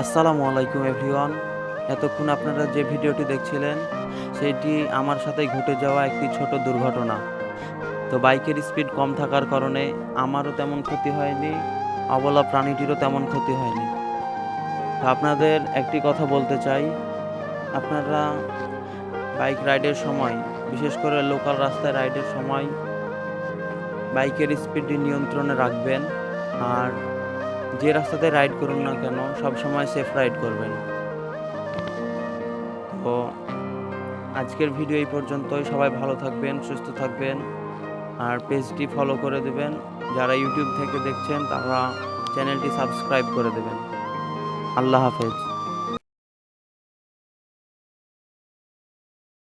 আসসালামু আলাইকুম এভরিওয়ান। এতক্ষণ আপনারা যে ভিডিওটি দেখছিলেন, সেটি আমার সাথে ঘটে যাওয়া একটি ছোট দুর্ঘটনা। তো বাইকের স্পিড কম থাকার কারণে আমারও তেমন ক্ষতি হয়নি, অবলা প্রাণীটিরও তেমন ক্ষতি হয়নি। তো আপনাদের একটি কথা বলতে চাই। আপনারা বাইক রাইডের সময়, বিশেষ করে লোকাল রাস্তায় রাইডের সময়, বাইকের স্পিড নিয়ন্ত্রণে রাখবেন। আর যে রাস্তাতে রাইড করুন না কেন, সব সময় সেফ রাইড করবেন। তো আজকের ভিডিও এই পর্যন্তই। সবাই ভালো থাকবেন, সুস্থ থাকবেন, আর পেজটি ফলো করে দেবেন। যারা ইউটিউব থেকে দেখছেন, তারা চ্যানেলটি সাবস্ক্রাইব করে দেবেন। আল্লাহ হাফেজ।